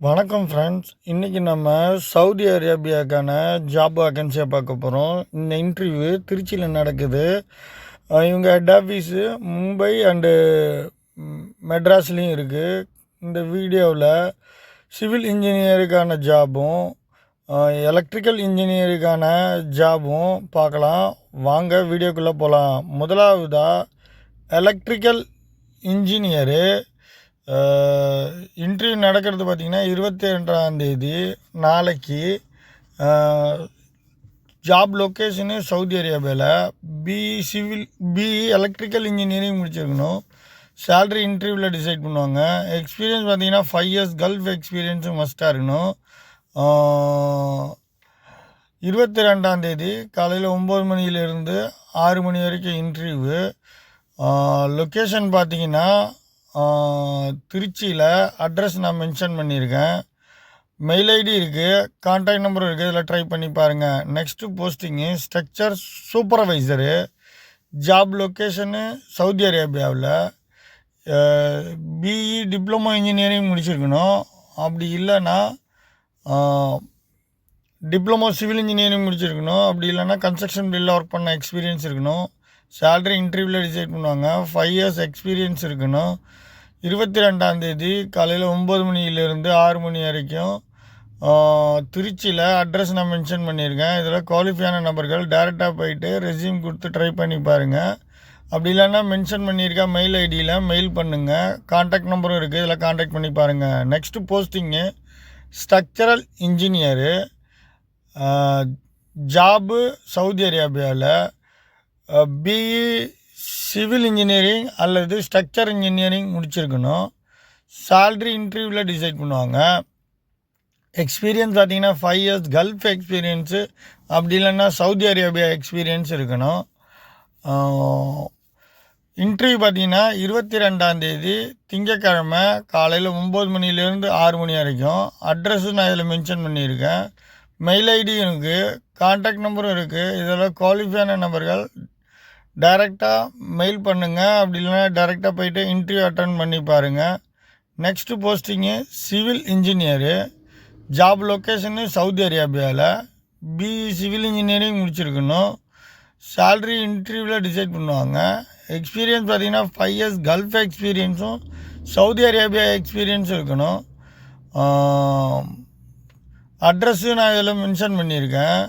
வணக்கம் ஃப்ரெண்ட்ஸ் இன்றைக்கி நம்ம சவுதி அரேபியாவுக்கான ஜாப் வேக்கன்சியை பார்க்க போகிறோம் இந்த இன்டர்வியூ திருச்சியில் நடக்குது. இவங்க ஹெட் ஆஃபீஸு மும்பை அண்டு மெட்ராஸ்லேயும் இருக்குது இந்த வீடியோவில் சிவில் இன்ஜினியருக்கான ஜாபும் எலக்ட்ரிக்கல் இன்ஜினியருக்கான ஜாபும் பார்க்கலாம். வாங்க வீடியோக்குள்ளே போகலாம் முதலாவதாக எலக்ட்ரிக்கல் இன்ஜினியரு இன்டர்வியூ நடக்கிறது பார்த்திங்கன்னா இருபத்தி ரெண்டாம் தேதி நாளைக்கு ஜாப் லொக்கேஷனு சவுதி அரேபியாவில் BE civil BE electrical engineering முடிச்சிருக்கணும். சேல்ரி இன்டர்வியூவில் டிசைட் பண்ணுவாங்க. எக்ஸ்பீரியன்ஸ் பார்த்தீங்கன்னா ஃபைவ் இயர்ஸ் கல்ஃப் எக்ஸ்பீரியன்ஸும் மஸ்ட்டாக இருக்கணும். இருபத்தி ரெண்டாம் தேதி காலையில் ஒம்பது மணியிலிருந்து ஆறு மணி வரைக்கும் இன்டர்வியூ லொக்கேஷன் பார்த்தீங்கன்னா திருச்சியில் அட்ரஸ் நான் மென்ஷன் பண்ணியிருக்கேன். மெயில் ஐடி இருக்குது கான்டாக்ட் நம்பர் இருக்குது இதில் ட்ரை பண்ணி பாருங்கள் next posting structure supervisor job location Saudi அரேபியாவில் பிஇ டிப்ளமோ இன்ஜினியரிங் முடிச்சிருக்கணும். அப்படி இல்லைன்னா டிப்ளமோ சிவில் இன்ஜினியரிங் முடிச்சிருக்கணும். அப்படி இல்லைன்னா கன்ஸ்ட்ரக்ஷன் ஃபீல்டில் ஒர்க் பண்ண எக்ஸ்பீரியன்ஸ் இருக்கணும். சேல்ரி இன்டர்வியூவில் டிசைட் பண்ணுவாங்க. ஃபைவ் இயர்ஸ் எக்ஸ்பீரியன்ஸ் இருக்கணும். இருபத்தி ரெண்டாம் தேதி காலையில் ஒம்பது மணியிலேருந்து ஆறு மணி வரைக்கும் திருச்சியில் அட்ரஸ் நான் மென்ஷன் பண்ணியிருக்கேன். இதில் குவாலிஃபையான நபர்கள் டேரெக்டாக போயிட்டு ரெஸ்யூம் கொடுத்து ட்ரை பண்ணி பாருங்கள் அப்படி இல்லைன்னா மென்ஷன் பண்ணியிருக்கேன் மெயில் ஐடியில் மெயில் பண்ணுங்கள் காண்டாக்ட் நம்பரும் இருக்குது இதில் காண்டாக்ட் பண்ணி பாருங்கள் next posting structural engineer job Saudi அரேபியாவில் பிஇ சிவில் இன்ஜினியரிங் அல்லது ஸ்ட்ரக்சர் இன்ஜினியரிங் முடிச்சிருக்கணும். சேல்ரி இன்டர்வியூவில் டிசைட் பண்ணுவாங்க. எக்ஸ்பீரியன்ஸ் பார்த்தீங்கன்னா ஃபைவ் இயர்ஸ் கல்ஃப் எக்ஸ்பீரியன்ஸு அப்படி இல்லைன்னா சவுதி அரேபியா எக்ஸ்பீரியன்ஸ் இருக்கணும். இன்டர்வியூ பார்த்திங்கன்னா இருபத்தி ரெண்டாந்தேதி திங்கக்கிழமை காலையில் ஒம்பது மணிலேருந்து ஆறு மணி வரைக்கும். அட்ரஸும் நான் இதில் மென்ஷன் பண்ணியிருக்கேன். மெயில் ஐடியும் இருக்குது கான்டாக்ட் நம்பரும் இருக்குது இதில் குவாலிஃபையான நபர்கள் டைரெக்டாக மெயில் பண்ணுங்கள் அப்படி இல்லைன்னா டைரெக்டாக போயிட்டு இன்டர்வியூ அட்டன் பண்ணி பாருங்கள் next posting civil engineer job location Saudi அரேபியாவில் பிஇ சிவில் இன்ஜினியரிங் முடிச்சிருக்கணும். சேல்ரி இன்டர்வியூவில் டிசைட் பண்ணுவாங்க. எக்ஸ்பீரியன்ஸ் பார்த்தீங்கன்னா ஃபைவ் இயர்ஸ் கல்ஃப் எக்ஸ்பீரியன்ஸும் சவுதி அரேபியா எக்ஸ்பீரியன்ஸும் இருக்கணும். அட்ரஸ்ஸு நான் இதில் மென்ஷன் பண்ணியிருக்கேன்.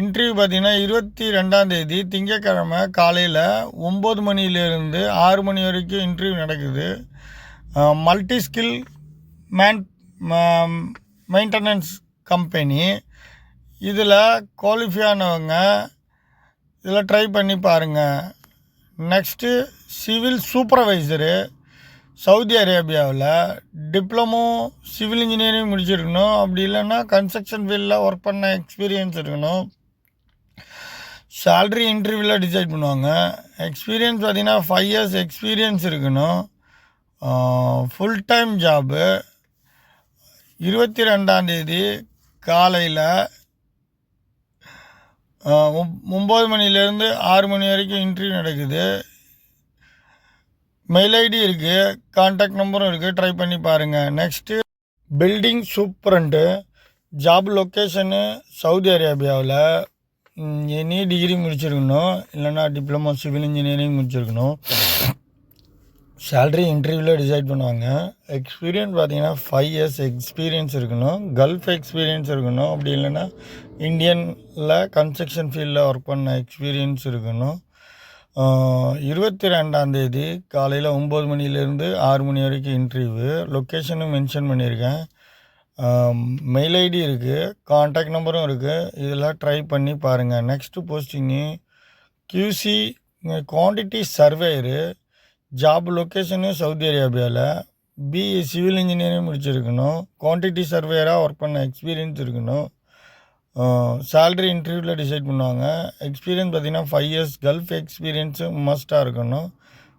இன்டர்வியூ பார்த்தீங்கன்னா இருபத்தி ரெண்டாந்தேதி திங்கக்கிழமை காலையில் ஒம்பது மணியிலேருந்து ஆறு மணி வரைக்கும் இன்டர்வியூ நடக்குது. Multi skill man maintenance company இதில் குவாலிஃபியானவங்க இதில் ட்ரை பண்ணி பாருங்கள் நெக்ஸ்ட்டு சிவில் சூப்பர்வைசரு சவுதி அரேபியாவில் டிப்ளமோ சிவில் இன்ஜினியரிங் முடிச்சிருக்கணும். அப்படி இல்லைன்னா கன்ஸ்ட்ரக்ஷன் ஃபீல்டில் ஒர்க் பண்ண எக்ஸ்பீரியன்ஸ் இருக்கணும். சேல்ரி இன்டர்வியூவில் டிசைட் பண்ணுவாங்க. எக்ஸ்பீரியன்ஸ் பார்த்திங்கன்னா ஃபைவ் இயர்ஸ் எக்ஸ்பீரியன்ஸ் இருக்கணும். ஃபுல் டைம் ஜாபு இருபத்தி ரெண்டாந்தேதி காலையில் ஒம்பது மணிலேருந்து ஆறு மணி வரைக்கும் இன்டர்வியூ நடக்குது. மெயில் ஐடி இருக்குது கான்டாக்ட் நம்பரும் இருக்குது ட்ரை பண்ணி பாருங்கள் next building superintendent job location Saudi அரேபியாவில் எனி டிகிரி முடிச்சிருக்கணும். இல்லைன்னா டிப்ளமோ சிவில் இன்ஜினியரிங் முடிச்சிருக்கணும். சேல்ரி இன்டர்வியூவில் டிசைட் பண்ணுவாங்க. எக்ஸ்பீரியன்ஸ் பார்த்தீங்கன்னா ஃபைவ் இயர்ஸ் எக்ஸ்பீரியன்ஸ் இருக்கணும். கல்ஃப் எக்ஸ்பீரியன்ஸ் இருக்கணும். அப்படி இல்லைன்னா இந்தியனில் கன்ஸ்ட்ரக்ஷன் ஃபீல்டில் ஒர்க் பண்ண எக்ஸ்பீரியன்ஸ் இருக்கணும். இருபத்தி ரெண்டாந்தேதி காலையில் ஒம்பது மணிலேருந்து ஆறு மணி வரைக்கும் இன்டர்வியூ லொக்கேஷனும் மென்ஷன் பண்ணியிருக்கேன். மெயில் ஐடி இருக்குது காண்டாக்ட் நம்பரும் இருக்குது இதெல்லாம் ட்ரை பண்ணி பாருங்கள் next posting QC quantity surveyor job location Saudi அரேபியாவில் பிஇ சிவில் இன்ஜினியரிங் முடிச்சிருக்கணும். குவான்டிட்டி சர்வேயராக ஒர்க் பண்ண எக்ஸ்பீரியன்ஸ் இருக்கணும். சேல்ரி இன்டர்வியூவில் டிசைட் பண்ணுவாங்க. எக்ஸ்பீரியன்ஸ் பார்த்திங்கன்னா ஃபைவ் இயர்ஸ் கல்ஃப் எக்ஸ்பீரியன்ஸு மஸ்ட்டாக இருக்கணும்.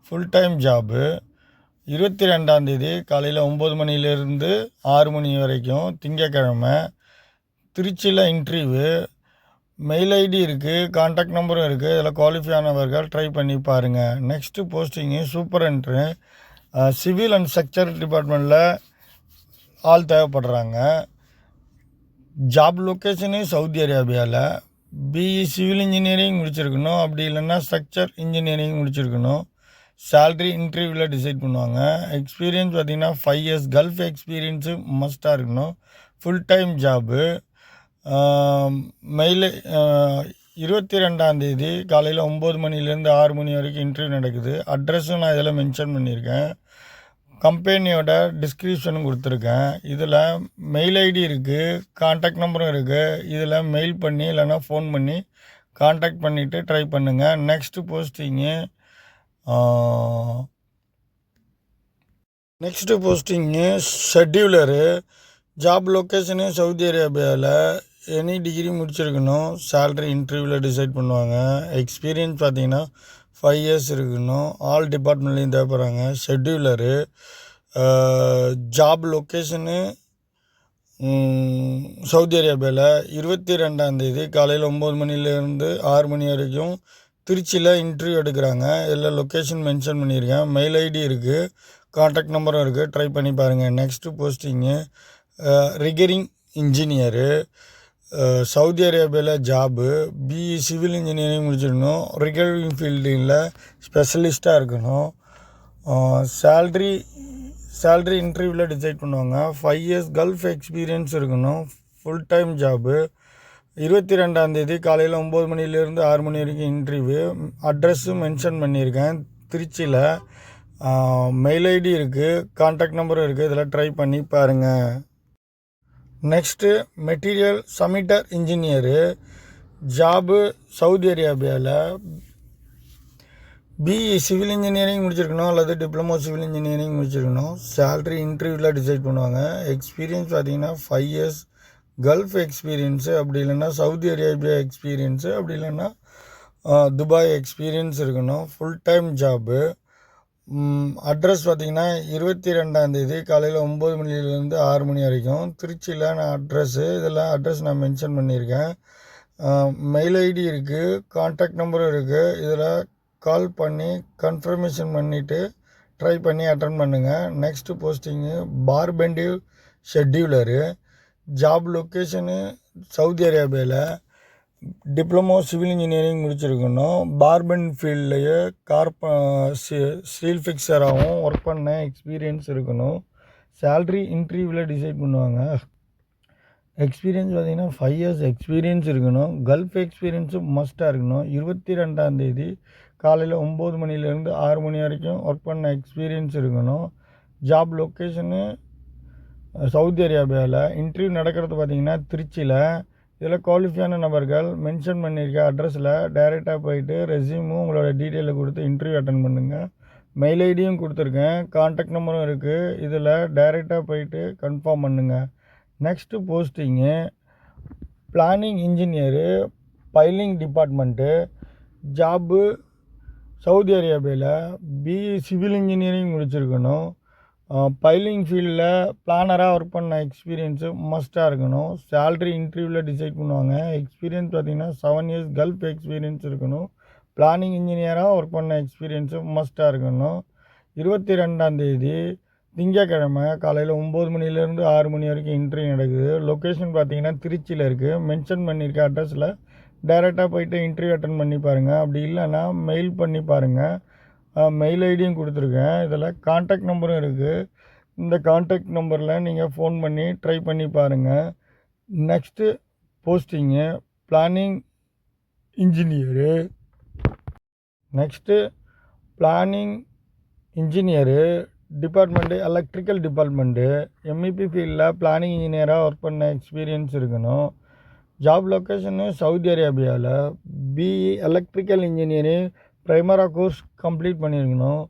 ஃபுல் டைம் ஜாபு இருபத்தி ரெண்டாந்தேதி காலையில் ஒம்பது மணிலேருந்து ஆறு மணி வரைக்கும் திங்கக்கிழமை திருச்சியில் இன்டர்வியூ மெயில் ஐடி இருக்குது காண்டாக்ட் நம்பரும் இருக்குது இதில் குவாலிஃபை ஆனவர்கள் ட்ரை பண்ணி பாருங்கள் next posting superintendent civil and structure டிபார்ட்மெண்ட்டில் ஆள் தேவைப்படுறாங்க. ஜாப் லொக்கேஷனு சவுதி அரேபியாவில் பிஇ சிவில் இன்ஜினியரிங் முடிச்சிருக்கணும். அப்படி இல்லைன்னா ஸ்ட்ரக்சர் இன்ஜினியரிங் முடிச்சிருக்கணும். சேல்ரி இன்டர்வியூவில் டிசைட் பண்ணுவாங்க. எக்ஸ்பீரியன்ஸ் பார்த்தீங்கன்னா ஃபைவ் இயர்ஸ் கல்ஃப் எக்ஸ்பீரியன்ஸு மஸ்ட்டாக இருக்கணும். ஃபுல் டைம் ஜாபு மெயில் இருபத்தி ரெண்டாந்தேதி காலையில் ஒம்பது மணிலேருந்து ஆறு மணி வரைக்கும் இன்டர்வியூ நடக்குது. அட்ரஸும் நான் இதில் மென்ஷன் பண்ணியிருக்கேன். கம்பெனியோட டிஸ்கிரிப்ஷனும் கொடுத்துருக்கேன். இதில் மெயில் ஐடி இருக்குது காண்டாக்ட் நம்பரும் இருக்குது இதில் மெயில் பண்ணி இல்லைன்னா ஃபோன் பண்ணி காண்டாக்ட் பண்ணிவிட்டு ட்ரை பண்ணுங்கள் next posting next posting scheduler job location Saudi அரேபியாவில் எனி டிகிரி முடிச்சிருக்கணும். சேல்ரி இன்டர்வியூவில் டிசைட் பண்ணுவாங்க. எக்ஸ்பீரியன்ஸ் பார்த்தீங்கன்னா ஃபைவ் இயர்ஸ் இருக்கணும். ஆல் டிபார்ட்மெண்ட்லேயும் தேவைப்படுறாங்க. ஷெட்யூலரு ஜாப் லொக்கேஷனு சவுதி அரேபியாவில் இருபத்தி ரெண்டாந்தேதி காலையில் ஒம்பது மணிலேருந்து ஆறு மணி வரைக்கும் திருச்சியில் இன்டர்வியூ எடுக்கிறாங்க. இதில் லொக்கேஷன் மென்ஷன் பண்ணியிருக்கேன். மெயில் ஐடி இருக்குது காண்டாக்ட் நம்பரும் இருக்குது ட்ரை பண்ணி பாருங்கள் next posting rigging engineer Saudi அரேபியாவில் ஜாபு பிஇ சிவில் இன்ஜினியரிங் முடிச்சிடணும். ரிகரிங் ஃபீல்டில் ஸ்பெஷலிஸ்ட்டாக இருக்கணும். சேல்ரி சேல்ரி இன்டர்வியூவில் டிசைட் பண்ணுவாங்க. ஃபைவ் இயர்ஸ் கல்ஃப் எக்ஸ்பீரியன்ஸ் இருக்கணும். ஃபுல் டைம் ஜாபு இருபத்தி ரெண்டாந்தேதி காலையில் ஒம்பது மணிலேருந்து ஆறு மணி வரைக்கும் இன்டர்வியூ அட்ரஸும் மென்ஷன் பண்ணியிருக்கேன். திருச்சியில் மெயில் ஐடி இருக்குது காண்டாக்ட் நம்பரும் இருக்குது இதில் ட்ரை பண்ணி பாருங்கள் next material submittal engineer job Saudi அரேபியாவில் பிஇ சிவில் இன்ஜினியரிங் முடிச்சிருக்கணும் அல்லது டிப்ளமோ சிவில் இன்ஜினியரிங் முடிச்சிருக்கணும். சேல்ரி இன்டர்வியூவில் டிசைட் பண்ணுவாங்க. எக்ஸ்பீரியன்ஸ் பார்த்தீங்கன்னா ஃபைவ் இயர்ஸ் கல்ஃப் எக்ஸ்பீரியன்ஸு அப்படி இல்லைன்னா சவுதி அரேபியா எக்ஸ்பீரியன்ஸு அப்படி இல்லைன்னா துபாய் எக்ஸ்பீரியன்ஸ் இருக்கணும். ஃபுல் டைம் ஜாபு அட்ரஸ் பார்த்திங்கன்னா இருபத்தி ரெண்டாந்தேதி காலையில் ஒம்பது மணிலேருந்து ஆறு மணி வரைக்கும். திருச்சியில் நான் அட்ரஸ்ஸு இதெல்லாம் அட்ரஸ் நான் மென்ஷன் பண்ணியிருக்கேன். மெயில் ஐடி இருக்குது காண்டாக்ட் நம்பரும் இருக்குது இதில் கால் பண்ணி கன்ஃபர்மேஷன் பண்ணிவிட்டு ட்ரை பண்ணி அட்டன் பண்ணுங்கள் next posting bar bending scheduler job location Saudi அரேபியாவில் டிப்ளமோ சிவில் இன்ஜினியரிங் முடிச்சிருக்கணும். பார்பன் ஃபீல்ட்லேயே கார்ப ஸ்டீல் ஃபிக்ஸராகவும் ஒர்க் பண்ண எக்ஸ்பீரியன்ஸ் இருக்கணும். சேல்ரி இன்டர்வியூவில் டிசைட் பண்ணுவாங்க. எக்ஸ்பீரியன்ஸ் பார்த்தீங்கன்னா ஃபைவ் இயர்ஸ் எக்ஸ்பீரியன்ஸ் இருக்கணும். கல்ஃப் எக்ஸ்பீரியன்ஸும் மஸ்ட்டாக இருக்கணும். இருபத்தி ரெண்டாந்தேதி காலையில் ஒம்பது மணிலேருந்து ஆறு மணி வரைக்கும் ஒர்க் பண்ண எக்ஸ்பீரியன்ஸ் இருக்கணும். ஜாப் லொக்கேஷனு சவுதி அரேபியாவில் இன்டர்வியூ நடக்கிறது பார்த்திங்கன்னா திருச்சியில் இதில் குவாலிஃபையான நபர்கள் மென்ஷன் பண்ணியிருக்க அட்ரஸில் டைரெக்டாக போயிட்டு ரெஸ்யூமும் உங்களோட டீட்டெயிலை கொடுத்து இன்டர்வியூ அட்டன் பண்ணுங்கள் மெயில் ஐடியும் கொடுத்துருக்கேன். கான்டாக்ட் நம்பரும் இருக்குது இதில் டைரெக்டாக போயிட்டு கன்ஃபார்ம் பண்ணுங்கள் next posting planning engineer piling department job Saudi அரேபியாவில் பிஇ சிவில் இன்ஜினியரிங் முடிச்சிருக்கணும். பைலிங் ஃபீல்டில் பிளானராக ஒர்க் பண்ண எக்ஸ்பீரியன்ஸு மஸ்ட்டாக இருக்கணும். சேல்ரி இன்டர்வியூவில் டிசைட் பண்ணுவாங்க. எக்ஸ்பீரியன்ஸ் பார்த்திங்கன்னா செவன் இயர்ஸ் கல்ஃப் எக்ஸ்பீரியன்ஸ் இருக்கணும். பிளானிங் இன்ஜினியராக ஒர்க் பண்ண எக்ஸ்பீரியன்ஸு மஸ்ட்டாக இருக்கணும். இருபத்தி ரெண்டாந்தேதி திங்கக்கிழமை காலையில் ஒம்பது மணிலேருந்து ஆறு மணி வரைக்கும் இன்டர்வியூ நடக்குது. லொக்கேஷன் பார்த்தீங்கன்னா திருச்சியில் இருக்குது மென்ஷன் பண்ணியிருக்க அட்ரஸில் டைரெக்டாக போயிட்டு இன்டர்வியூ அட்டன் பண்ணி பாருங்கள் அப்படி இல்லைன்னா மெயில் பண்ணி பாருங்கள் மெயில் ஐடியும் கொடுத்துருக்கேன். இதில் காண்டாக்ட் நம்பரும் இருக்குது இந்த காண்டாக்ட் நம்பரில் நீங்கள் ஃபோன் பண்ணி ட்ரை பண்ணி பாருங்கள் next posting planning engineer next planning engineer department electrical department MEP ஃபீல்டில் பிளானிங் இன்ஜினியராக ஒர்க் பண்ண எக்ஸ்பீரியன்ஸ் இருக்கணும். ஜாப் லொக்கேஷனு சவுதி அரேபியாவில் பிஇ எலக்ட்ரிக்கல் இன்ஜினியரிங் ப்ரைமராக கோர்ஸ் கம்ப்ளீட் பண்ணியிருக்கணும்.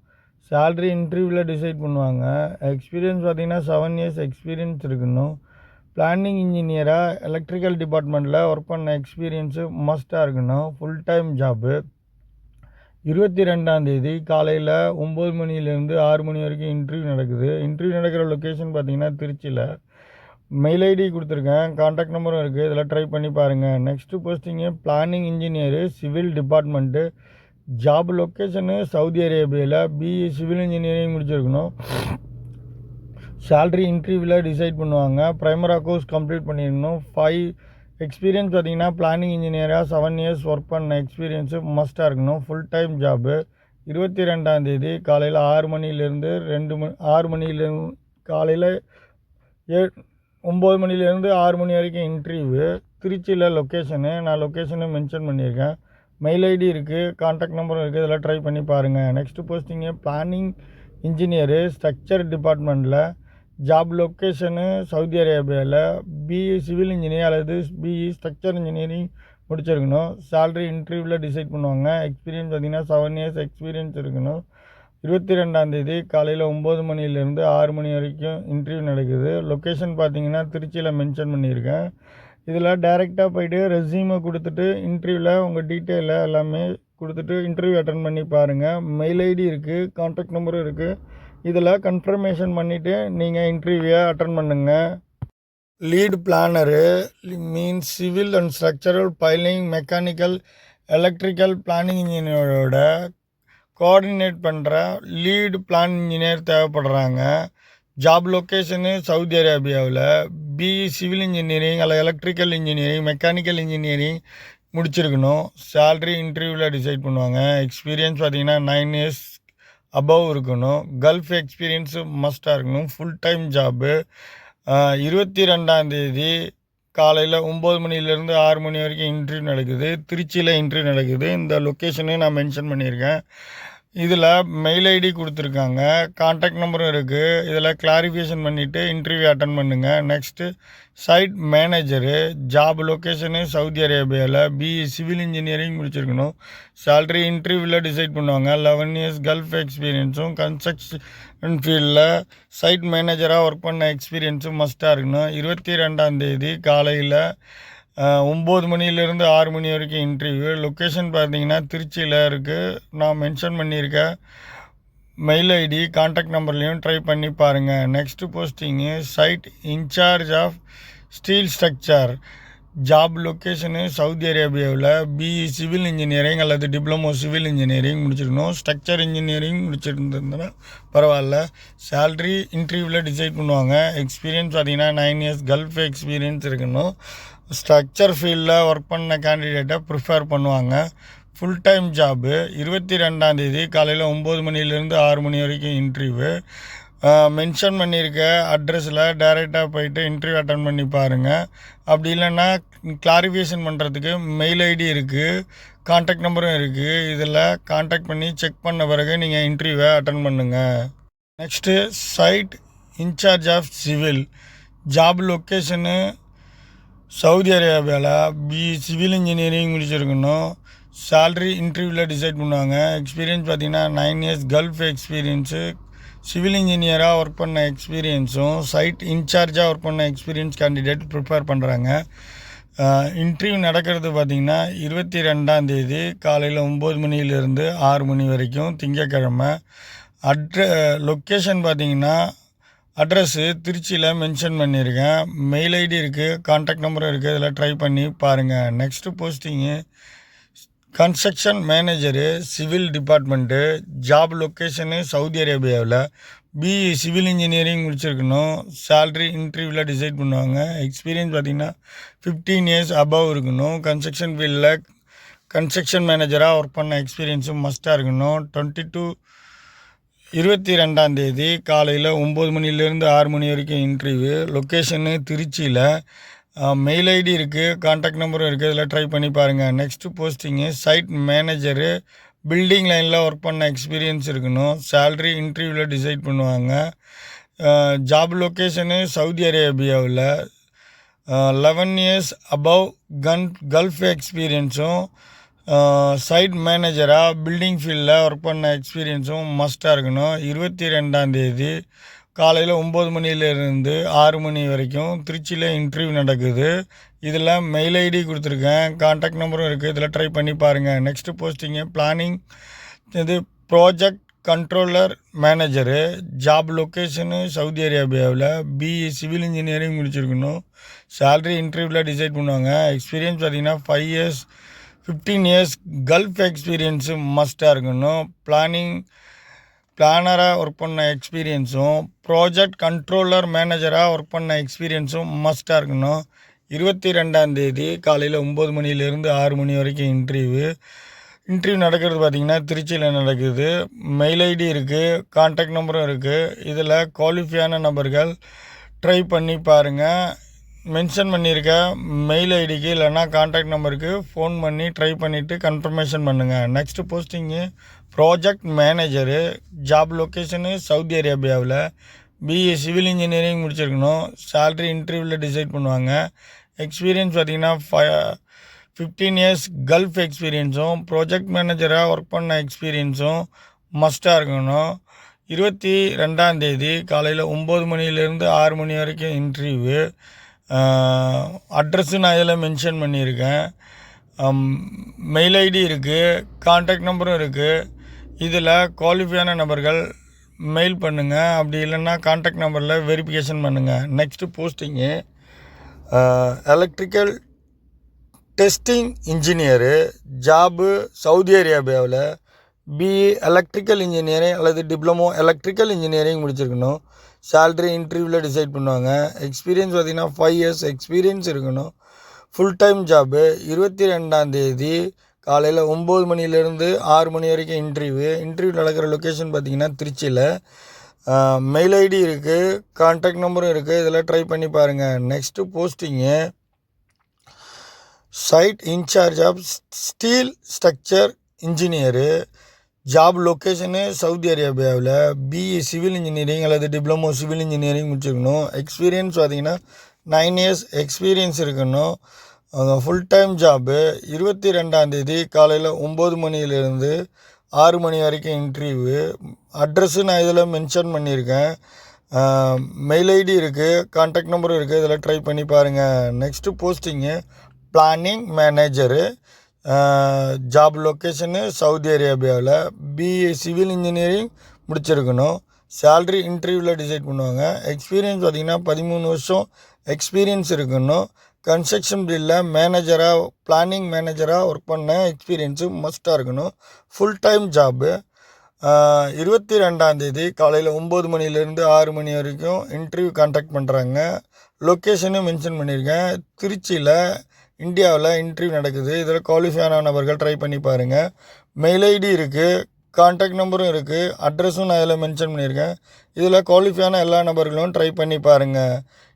சேல்ரி இன்டர்வியூவில் டிசைட் பண்ணுவாங்க. எக்ஸ்பீரியன்ஸ் பார்த்திங்கன்னா செவன் இயர்ஸ் எக்ஸ்பீரியன்ஸ் இருக்கணும். பிளானிங் இன்ஜினியராக எலக்ட்ரிக்கல் டிபார்ட்மெண்ட்டில் ஒர்க் பண்ண எக்ஸ்பீரியன்ஸு மஸ்ட்டாக இருக்கணும். ஃபுல் டைம் ஜாப்பு இருபத்தி ரெண்டாந்தேதி காலையில் ஒம்பது மணிலேருந்து ஆறு மணி வரைக்கும் இன்டர்வியூ நடக்குது. இன்டர்வியூ நடக்கிற லொக்கேஷன் பார்த்திங்கன்னா திருச்சியில். மெயில் ஐடி கொடுத்துருக்கேன். காண்டாக்ட் நம்பரும் இருக்குது இதில் ட்ரை பண்ணி பாருங்கள் next posting planning engineer civil department job location Saudi அரேபியாவில் பிஇ சிவில் இன்ஜினியரிங் முடிச்சிருக்கணும். சேல்ரி இன்டர்வியூவில் டிசைட் பண்ணுவாங்க. ப்ரைமரா கோர்ஸ் கம்ப்ளீட் பண்ணியிருக்கணும் ஃபைவ் எக்ஸ்பீரியன்ஸ் பார்த்தீங்கன்னா பிளானிங் இன்ஜினியராக செவன் இயர்ஸ் ஒர்க் பண்ண எக்ஸ்பீரியன்ஸு மஸ்ட்டாக இருக்கணும். ஃபுல் டைம் ஜாபு இருபத்தி ரெண்டாந்தேதி காலையில் ஆறு மணிலேருந்து ரெண்டு மணி ஆறு மணிலேருந்து காலையில் ஏ ஒம்பது மணிலேருந்து ஆறு மணி வரைக்கும் இன்டர்வியூ திருச்சியில் லொக்கேஷனு நான் லொக்கேஷனை மென்ஷன் பண்ணியிருக்கேன். மெயில் ஐடி இருக்குது காண்டாக்ட் நம்பரும் இருக்குது இதெல்லாம் ட்ரை பண்ணி பாருங்கள் next posting planning engineer structure டிபார்ட்மெண்ட்டில் ஜாப் லொக்கேஷனு சவுதி அரேபியாவில் பிஇ சிவில் இன்ஜினியர் அல்லது பிஇ ஸ்ட்ரக்சர் இன்ஜினியரிங் முடிச்சிருக்கணும். சேல்ரி இன்டர்வியூவில் டிசைட் பண்ணுவாங்க. எக்ஸ்பீரியன்ஸ் பார்த்தீங்கன்னா செவன் இயர்ஸ் எக்ஸ்பீரியன்ஸ் இருக்கணும். இருபத்தி ரெண்டாந்தேதி காலையில் ஒம்பது மணிலேருந்து ஆறு மணி வரைக்கும் இன்டர்வியூ நடக்குது. லொக்கேஷன் பார்த்தீங்கன்னா திருச்சியில் மென்ஷன் பண்ணியிருக்கேன். இதில் டைரெக்டாக போயிட்டு ரெஸ்யூமை கொடுத்துட்டு இன்டர்வியூவில் உங்கள் டீட்டெயிலை எல்லாமே கொடுத்துட்டு இன்டர்வியூ அட்டன் பண்ணி பாருங்கள் மெயில் ஐடி இருக்குது கான்டாக்ட் நம்பரும் இருக்குது இதில் கன்ஃபர்மேஷன் பண்ணிவிட்டு நீங்கள் இன்டர்வியூவை அட்டன் பண்ணுங்கள் lead planner means civil and structural piling mechanical electrical planning இன்ஜினியரோட coordinate பண்ணுற லீடு பிளான் இன்ஜினியர் தேவைப்படுறாங்க. ஜாப் லொக்கேஷனு சவுதி அரேபியாவில் பிஇ சிவில் இன்ஜினியரிங் அல்ல எலக்ட்ரிக்கல் இன்ஜினியரிங் மெக்கானிக்கல் இன்ஜினியரிங் முடிச்சிருக்கணும். சேல்ரி இன்டர்வியூவில் டிசைட் பண்ணுவாங்க. எக்ஸ்பீரியன்ஸ் பார்த்தீங்கன்னா நைன் இயர்ஸ் அபவ் இருக்கணும். கல்ஃப் எக்ஸ்பீரியன்ஸு மஸ்ட்டாக இருக்கணும். ஃபுல் டைம் ஜாபு இருபத்தி ரெண்டாந்தேதி காலையில் ஒம்பது மணிலேருந்து ஆறு மணி வரைக்கும் இன்டர்வியூ நடக்குது. திருச்சியில் இன்டர்வியூ நடக்குது. இந்த லொக்கேஷனையும் நான் மென்ஷன் பண்ணியிருக்கேன். இதில் மெயில் ஐடி கொடுத்துருக்காங்க. கான்டாக்ட் நம்பரும் இருக்குது இதில் கிளாரிஃபிகேஷன் பண்ணிவிட்டு இன்டர்வியூ அட்டன் பண்ணுங்கள் next site manager job location Saudi அரேபியாவில் பிஇ சிவில் இன்ஜினியரிங் முடிச்சிருக்கணும். சேல்ரி இன்டர்வியூவில் டிசைட் பண்ணுவாங்க. லெவன் இயர்ஸ் கல்ஃப் எக்ஸ்பீரியன்ஸும் கன்ஸ்ட்ரக்ஷன் ஃபீல்டில் சைட் மேனேஜராக ஒர்க் பண்ண எக்ஸ்பீரியன்ஸும் மஸ்ட்டாக இருக்கணும். இருபத்தி ரெண்டாந்தேதி காலையில் ஒம்பது மணிலேருந்து ஆறு மணி வரைக்கும் இன்டர்வியூ லொக்கேஷன் பார்த்தீங்கன்னா திருச்சியில் இருக்குது நான் மென்ஷன் பண்ணியிருக்கேன். மெயில் ஐடி கான்டாக்ட் நம்பர்லேயும் ட்ரை பண்ணி பாருங்கள் next posting site in charge of steel structure job location Saudi அரேபியாவில் பிஇ சிவில் இன்ஜினியரிங் அல்லது டிப்ளமோ சிவில் இன்ஜினியரிங் முடிச்சிருக்கணும். ஸ்ட்ரக்சர் இன்ஜினியரிங் முடிச்சிருந்ததுன்னா பரவாயில்ல. சேல்ரி இன்டர்வியூவில் டிசைட் பண்ணுவாங்க. எக்ஸ்பீரியன்ஸ் பார்த்தீங்கன்னா நைன் இயர்ஸ் கல்ஃப் எக்ஸ்பீரியன்ஸ் இருக்கணும். ஸ்ட்ரக்சர் ஃபீல்டில் ஒர்க் பண்ண கேண்டிடேட்டை ப்ரிஃபர் பண்ணுவாங்க. ஃபுல் டைம் ஜாபு இருபத்தி ரெண்டாந்தேதி காலையில் ஒம்பது மணிலேருந்து ஆறு மணி வரைக்கும் இன்டர்வியூ மென்ஷன் பண்ணியிருக்க அட்ரஸில் டைரெக்டாக போயிட்டு இன்டர்வியூ அட்டன் பண்ணி பாருங்கள் அப்படி இல்லைன்னா கிளாரிஃபிகேஷன் பண்ணுறதுக்கு மெயில் ஐடி இருக்குது காண்டாக்ட் நம்பரும் இருக்குது இதில் காண்டாக்ட் பண்ணி செக் பண்ண பிறகு நீங்கள் இன்டர்வியூவை அட்டன் பண்ணுங்கள் next site incharge of civil job location Saudi அரேபியாவில் பி சிவில் இன்ஜினியரிங் முடிச்சிருக்கணும். சேல்ரி இன்டர்வியூவில் டிசைட் பண்ணுவாங்க எக்ஸ்பீரியன்ஸ் பார்த்தீங்கன்னா nine years gulf experience civil இன்ஜினியராக ஒர்க் பண்ண எக்ஸ்பீரியன்ஸும் சைட் இன்சார்ஜாக ஒர்க் பண்ண எக்ஸ்பீரியன்ஸ் கேண்டிடேட் ப்ரிப்பேர் பண்ணுறாங்க இன்டர்வியூ நடக்கிறது பார்த்திங்கன்னா இருபத்தி ரெண்டாந்தேதி காலையில் ஒம்பது மணிலேருந்து ஆறு மணி வரைக்கும் திங்கக்கிழமை. அட்ர லொக்கேஷன் பார்த்திங்கன்னா அட்ரஸ்ஸு திருச்சியில் மென்ஷன் பண்ணியிருக்கேன். மெயில் ஐடி இருக்குது கான்டாக்ட் நம்பரும் இருக்குது இதில் ட்ரை பண்ணி பாருங்கள் next posting construction manager civil department job location Saudi அரேபியாவில் பிஇ சிவில் இன்ஜினியரிங் முடிச்சிருக்கணும். சேல்ரி இன்டர்வியூவில் டிசைட் பண்ணுவாங்க. எக்ஸ்பீரியன்ஸ் பார்த்திங்கன்னா ஃபிஃப்டீன் இயர்ஸ் அபவ் இருக்கணும். கன்ஸ்ட்ரக்ஷன் ஃபீல்டில் கன்ஸ்ட்ரக்ஷன் மேனேஜராக ஒர்க் பண்ண எக்ஸ்பீரியன்ஸும் மஸ்ட்டாக இருக்கணும். டுவெண்ட்டி டூ இருபத்தி ரெண்டாந்தேதி காலையில் ஒம்பது மணிலேருந்து ஆறு மணி வரைக்கும் இன்டர்வியூ லொக்கேஷனு திருச்சியில். மெயில் ஐடி இருக்குது காண்டாக்ட் நம்பரும் இருக்குது இதில் ட்ரை பண்ணி பாருங்கள் next posting site manager building லைனில் ஒர்க் பண்ண எக்ஸ்பீரியன்ஸ் இருக்கணும். சேல்ரி இன்டர்வியூவில் டிசைட் பண்ணுவாங்க. ஜாப் லொக்கேஷனு சவுதி அரேபியாவில் லெவன் இயர்ஸ் அபவ் கன் கல்ஃப் எக்ஸ்பீரியன்ஸும் சைட் மேனேஜராக பில்டிங் ஃபீல்டில் ஒர்க் பண்ண எக்ஸ்பீரியன்ஸும் மஸ்ட்டாக இருக்கணும். இருபத்தி ரெண்டாந்தேதி காலையில் ஒம்பது மணிலேருந்து ஆறு மணி வரைக்கும் திருச்சியில் இன்டர்வியூ நடக்குது. இதில் மெயில் ஐடி கொடுத்துருக்கேன். கான்டாக்ட் நம்பரும் இருக்குது இதில் ட்ரை பண்ணி பாருங்கள் நெக்ஸ்ட்டு போஸ்டிங்கு பிளானிங் இது project controller manager job location Saudi அரேபியாவில் பிஇ சிவில் இன்ஜினியரிங் முடிச்சிருக்கணும். சேல்ரி இன்டர்வியூவில் டிசைட் பண்ணுவாங்க. எக்ஸ்பீரியன்ஸ் பார்த்திங்கன்னா five years fifteen years gulf experience மஸ்ட்டாக இருக்கணும். பிளானிங் பிளானராக ஒர்க் பண்ண எக்ஸ்பீரியன்ஸும் ப்ராஜெக்ட் கண்ட்ரோலர் மேனேஜராக ஒர்க் பண்ண எக்ஸ்பீரியன்ஸும் மஸ்ட்டாக இருக்கணும். இருபத்தி ரெண்டாந்தேதி காலையில் ஒம்பது மணிலேருந்து ஆறு மணி வரைக்கும் இன்டர்வியூ இன்டர்வியூ நடக்கிறது பார்த்திங்கன்னா திருச்சியில் நடக்குது. மெயில் ஐடி இருக்குது காண்டாக்ட் நம்பரும் இருக்குது இதில் குவாலிஃபையான நபர்கள் ட்ரை பண்ணி பாருங்கள் மென்ஷன் பண்ணியிருக்க மெயில் ஐடிக்கு இல்லைன்னா காண்டாக்ட் நம்பருக்கு ஃபோன் பண்ணி ட்ரை பண்ணிவிட்டு கன்ஃபர்மேஷன் பண்ணுங்கள் next posting project manager job location Saudi அரேபியாவில் பிஏ சிவில் இன்ஜினியரிங் முடிச்சிருக்கணும். சேல்ரி இன்டர்வியூவில் டிசைட் பண்ணுவாங்க. எக்ஸ்பீரியன்ஸ் பார்த்திங்கன்னா ஃபை ஃபிஃப்டீன் இயர்ஸ் கல்ஃப் எக்ஸ்பீரியன்ஸும் ப்ராஜெக்ட் மேனேஜராக ஒர்க் பண்ண எக்ஸ்பீரியன்ஸும் மஸ்ட்டாக இருக்கணும். இருபத்தி ரெண்டாந்தேதி காலையில் ஒம்பது மணிலேருந்து ஆறு மணி வரைக்கும் இன்டர்வியூ அட்ரஸ்ஸு நான் இதில் மென்ஷன் பண்ணியிருக்கேன். மெயில் ஐடி இருக்குது கான்டாக்ட் நம்பரும் இருக்குது இதில் குவாலிஃபையான நபர்கள் மெயில் பண்ணுங்கள் அப்படி இல்லைன்னா கான்டாக்ட் நம்பரில் வெரிஃபிகேஷன் பண்ணுங்கள் next posting electrical testing engineer job Saudi அரேபியாவில் பிஇ எலக்ட்ரிக்கல் இன்ஜினியரிங் அல்லது டிப்ளமோ எலக்ட்ரிக்கல் இன்ஜினியரிங் முடிச்சிருக்கணும். சேல்ரி இன்டர்வியூவில் டிசைட் பண்ணுவாங்க. எக்ஸ்பீரியன்ஸ் பார்த்திங்கன்னா ஃபைவ் இயர்ஸ் எக்ஸ்பீரியன்ஸ் இருக்கணும். ஃபுல் டைம் ஜாபு இருபத்தி ரெண்டாந்தேதி காலையில் ஒம்பது மணிலேருந்து ஆறு மணி வரைக்கும் இன்டர்வியூ இன்டர்வியூ நடக்கிற லொக்கேஷன் பார்த்திங்கன்னா திருச்சியில். மெயில் ஐடி இருக்குது கான்டாக்ட் நம்பரும் இருக்குது இதெல்லாம் ட்ரை பண்ணி பாருங்கள் next posting site incharge of steel structure engineer job location Saudi அரேபியாவில் பிஇ சிவில் இன்ஜினியரிங் அல்லது டிப்ளமோ சிவில் இன்ஜினியரிங் முடிச்சிருக்கணும். எக்ஸ்பீரியன்ஸ் பார்த்தீங்கன்னா நைன் இயர்ஸ் எக்ஸ்பீரியன்ஸ் இருக்கணும். ஃபுல் டைம் ஜாப்பு இருபத்தி ரெண்டாந்தேதி காலையில் ஒம்பது மணியிலேருந்து ஆறு மணி வரைக்கும் இன்டர்வியூ அட்ரஸ்ஸு நான் இதில் மென்ஷன் பண்ணியிருக்கேன். மெயில் ஐடி இருக்குது காண்டாக்ட் நம்பரும் இருக்குது இதில் ட்ரை பண்ணி பாருங்கள் next posting planning manager job location Saudi அரேபியாவில் பிஏ சிவில் இன்ஜினியரிங் முடிச்சிருக்கணும். சேல்ரி இன்டர்வியூவில் டிசைட் பண்ணுவாங்க. எக்ஸ்பீரியன்ஸ் பார்த்திங்கன்னா பதிமூணு வருஷம் எக்ஸ்பீரியன்ஸ் இருக்கணும். கன்ஸ்ட்ரக்ஷன் ஃபீல்டில் மேனேஜராக பிளானிங் மேனேஜராக ஒர்க் பண்ண எக்ஸ்பீரியன்ஸு மஸ்ட்டாக இருக்கணும். ஃபுல் டைம் ஜாப்பு இருபத்தி ரெண்டாந்தேதி காலையில் ஒம்பது மணிலேருந்து ஆறு மணி வரைக்கும் இன்டர்வியூ கான்டாக்ட் பண்ணுறாங்க லொக்கேஷனும் மென்ஷன் பண்ணியிருக்கேன் திருச்சியில் இந்தியாவில் இன்டர்வியூ நடக்குது. இதில் குவாலிஃபையான நபர்கள் ட்ரை பண்ணி பாருங்கள் மெயில் ஐடி இருக்குது கான்டாக்ட் நம்பரும் இருக்குது அட்ரஸும் நான் இதில் மென்ஷன் பண்ணியிருக்கேன். இதில் குவாலிஃபையான எல்லா நபர்களும் ட்ரை பண்ணி பாருங்கள்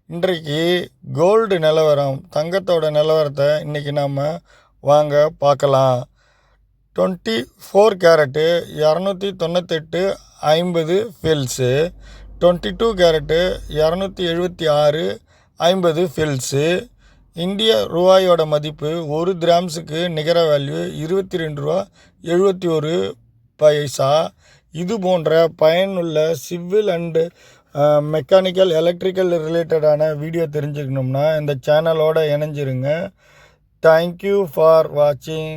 இன்றைக்கு கோல்டு நிலவரம் தங்கத்தோட நிலவரத்தை இன்றைக்கி நாம் வாங்க பார்க்கலாம். டுவெண்ட்டி ஃபோர் கேரட்டு இரநூத்தி தொண்ணூத்தெட்டு ஐம்பது ஃபில்ஸு டுவெண்ட்டி டூ கேரட்டு இரநூத்தி எழுபத்தி ஆறு ஐம்பது ஃபில்ஸு இந்திய ரூபாயோட மதிப்பு ஒரு கிராம்ஸுக்கு நிகர வேல்யூ இருபத்தி ரெண்டு ரூபா எழுபத்தி ஒரு பைசா. இது போன்ற பயனுள்ள சிவில் அண்டு மெக்கானிக்கல் எலக்ட்ரிக்கல் ரிலேட்டடான வீடியோ தெரிஞ்சுக்கணும்னா இந்த சேனலோட இணைஞ்சிருங்க. தேங்க்யூ ஃபார் வாட்சிங்